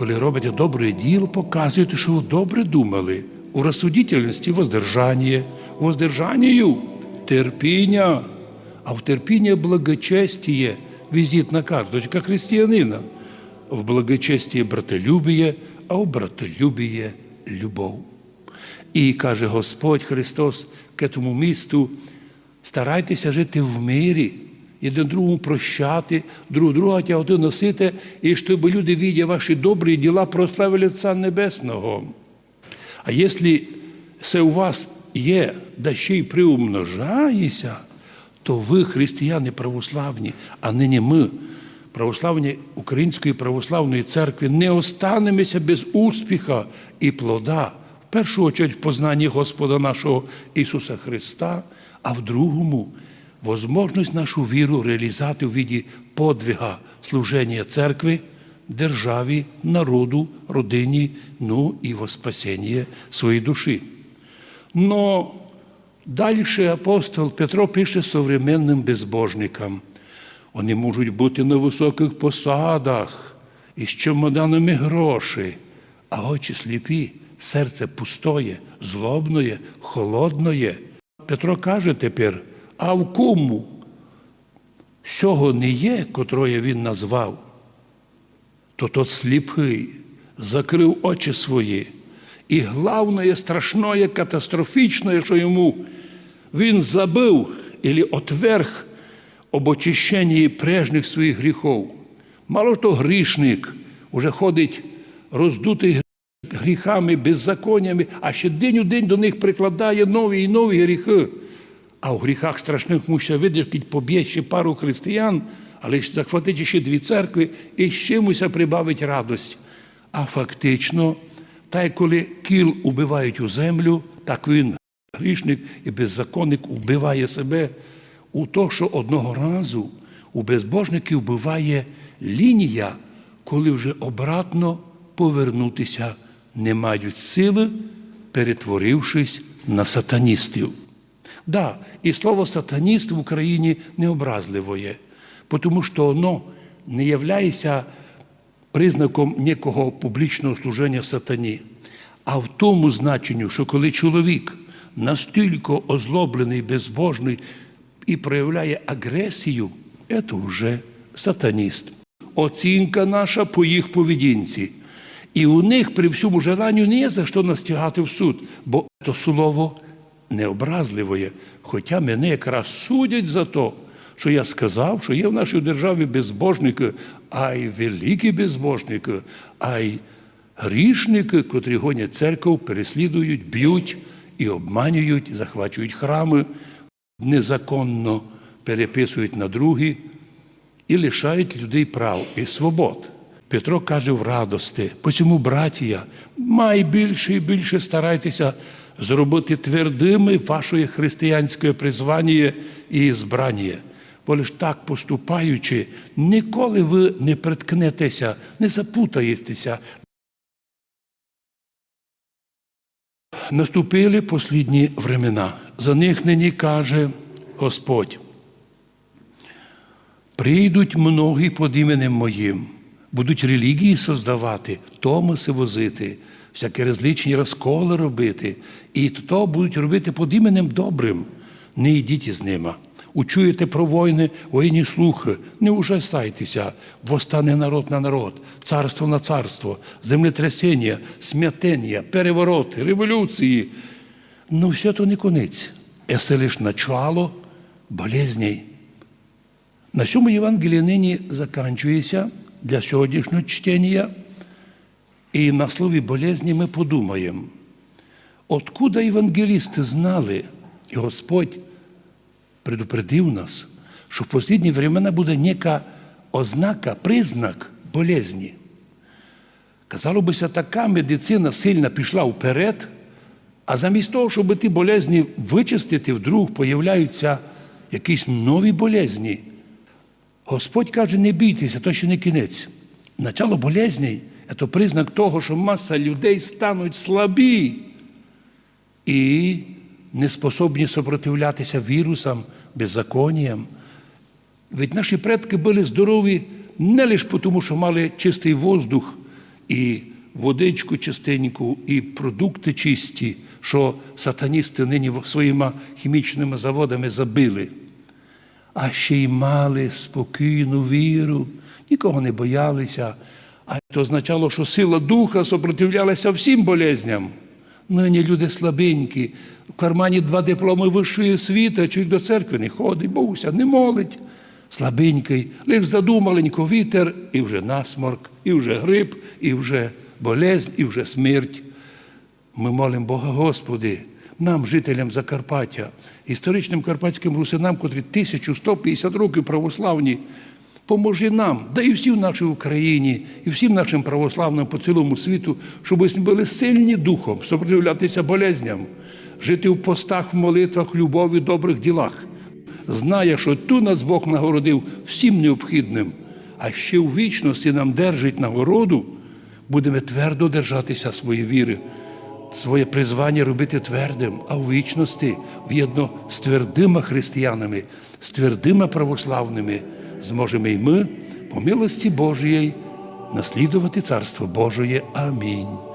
коли робите добре діло, показуєте, що ви добре думали. У розсудительності воздержання, у воздержанню терпіння, а в терпінні благочестие, візитна карточка християнина. В благочестие братолюбіє, а в братолюбіє любов. І каже Господь Христос к этому місту, старайтеся жити в мирі, один другому прощати, друг друга тягати носити, і щоб люди, видя ваші добрі діла, прославили Отця Небесного. А якщо це у вас є, да ще й приумножається, то ви, християни православні, а нині ми, православні Української православної церкви, не останемося без успіха і плода, в першу чергу в познанні Господа нашого Ісуса Христа, а в другому возможність нашу віру реалізувати у віді подвига служення церкви, державі, народу, родині, ну і во спасіння своєї душі. Но далі апостол Петро пише современним безбожникам. Вони можуть бути на високих посадах із чемоданами грошей, а очі сліпі, серце пустоє, злобноє, холодноє. Петро каже тепер, а в кому сього не є, котроє він назвав, то тот сліпий, закрив очі свої. І головне, страшне, катастрофічне, що йому він забив или отверг об очищенні прежніх своїх гріхов. Мало то грішник уже ходить роздутий гріхами, беззаконнями, а ще день у день до них прикладає нові і нові гріхи. А в гріхах страшних муся видержки поб'є ще пару християн, але ж захватить ще дві церкви і ще муся прибавить радость. А фактично, та й коли кіл убивають у землю, так він, грішник і беззаконник, вбиває себе у то, що одного разу у безбожників вбиває лінія, коли вже обратно повернутися не мають сили, перетворившись на сатаністів. Да, і слово сатаніст в Україні необразливе, тому що воно не являється признаком некого публічного служення сатані, а в тому значенню, що коли чоловік настільки озлоблений, безбожний і проявляє агресію, це вже сатаніст. Оцінка наша по їх поведінці. І у них при всьому желанню не є за що нас тягати в суд, бо це слово необразливе, хоча мене якраз судять за те, що я сказав, що є в нашій державі безбожники, а й великі безбожники, а й грішники, котрі гонять церкву, переслідують, б'ють і обманюють, захвачують храми, незаконно переписують на другі і лишають людей прав і свобод. Петро каже в радости, посьому, братія, май більше і більше старайтеся зробити твердими ваше християнське призвання і збрання. Бо лиш так поступаючи, ніколи ви не приткнетеся, не запутаєтеся. Наступили послідні времена. За них нині каже Господь. Прийдуть многі під іменем моїм, будуть релігії создавати, томаси возити, всякі розличні розколи робити, і то будуть робити під іменем добрим. Не йдіть із ними. Учуєте про війни, воєнні слухи, не ужасайтеся, восстане народ на народ, царство на царство, землетрясіння, смятення, перевороти, революції. Ну, все то не конець. Це лише начало болезней. На цьому Євангелії нині закінчується для сьогоднішнього чтення. І на слові болезні ми подумаємо, откуда євангелісти знали, і Господь предупредив нас, що в останні времена буде нека ознака, признак болезні. Казало бися, така медицина сильно пішла вперед, а замість того, щоб ті болезні вичистити, вдруг появляються якісь нові болезні. Господь каже, не бійтеся, то ще не кінець. Начало болезней – це признак того, що маса людей стануть слабі і не способні сопротивлятися вірусам, беззаконням. Ведь наші предки були здорові не лише тому, що мали чистий воздух і водичку чистеньку, і продукти чисті, що сатаністи нині своїми хімічними заводами забили. А ще й мали спокійну віру, нікого не боялися. А це означало, що сила духа сопротивлялася всім болезням. Нині люди слабенькі, в кармані два дипломи вищої освіти, а чоловік до церкви не ходить, Богуся не молить. Слабенький, лиш задумаленько вітер, і вже насморк, і вже грип, і вже болезнь, і вже смерть. Ми молимо Бога Господи, нам, жителям Закарпаття, історичним карпатським русинам, котрі 1150 років православні, поможи нам, да і всій нашій Україні, і всім нашим православним по цілому світу, щоб ми були сильні духом, сопротивлятися болезням, жити в постах, в молитвах, любові, добрих ділах. Знає, що ту нас Бог нагородив всім необхідним, а ще у вічності нам держить нагороду, будемо твердо держатися своєї віри своє призвання робити твердим, а в вічності в'єдно з твердими християнами, з твердими православними зможемо і ми, по милості Божої, наслідувати Царство Божої. Амінь.